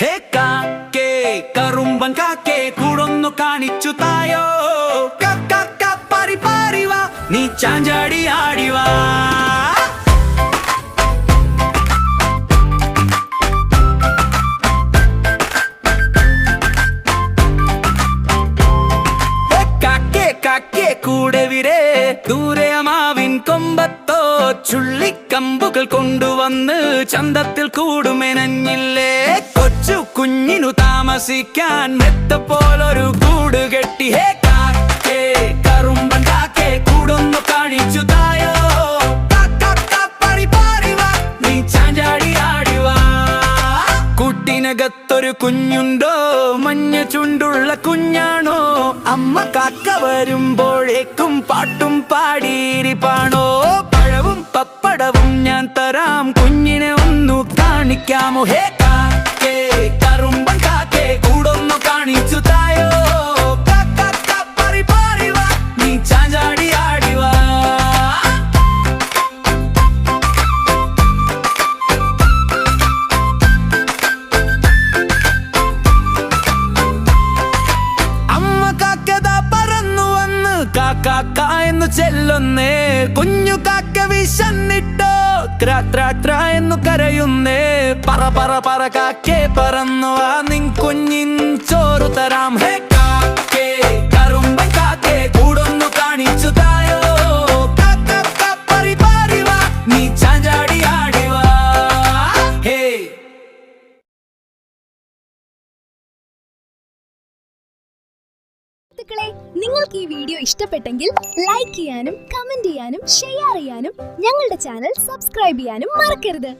ഹേ കാക്കേ കറുമ്പൻ കാക്കേ കൂടൊന്നു കാണിച്ചു തായോ. കക്ക പാരി പാരി വാ. നീ ചാഞ്ചാടി ചുള്ളിക്കമ്പുകൾ കൊണ്ടുവന്ന് ചന്തത്തിൽ കൂടുമെനഞ്ഞില്ലേ? കൊച്ചു കുഞ്ഞിനു താമസിക്കാൻ മെത്ത പോലൊരു കൂട് കെട്ടി. ഹേ കാക്കേ കറുമ്പൻ കൂടൊന്നു കാണിച്ചു തായോ? കുഞ്ഞുണ്ടോ? മഞ്ഞ ചുണ്ടുള്ള കുഞ്ഞാണോ? അമ്മ കാക്ക വരുമ്പോഴേക്കും പാട്ടും പാടിയിരിപ്പാണോ? ഞാൻ തരാം. കുഞ്ഞിനെ ഒന്നു കാണിക്കാമോ? ഹേ കാക്കേ എന്ന് ചെല്ലുന്നേ. കുഞ്ഞു കാക്ക വിശന്നിട്ടോ ക്രാ ക്രാ ക്രാ എന്നു കരയുന്നേ. പറ പറ പറ കാക്കേ പറന്നു ആ നിൻ കുഞ്ഞിൻ ചോറു തരാം. ഹേ സുഹൃത്തുക്കളെ നിങ്ങൾക്ക് ഈ വീഡിയോ ഇഷ്ടപ്പെട്ടെങ്കിൽ ലൈക്ക് ചെയ്യാനും കമന്റ് ചെയ്യാനും ഷെയർ ചെയ്യാനും ഞങ്ങളുടെ ചാനൽ സബ്സ്ക്രൈബ് ചെയ്യാനും മറക്കരുത്.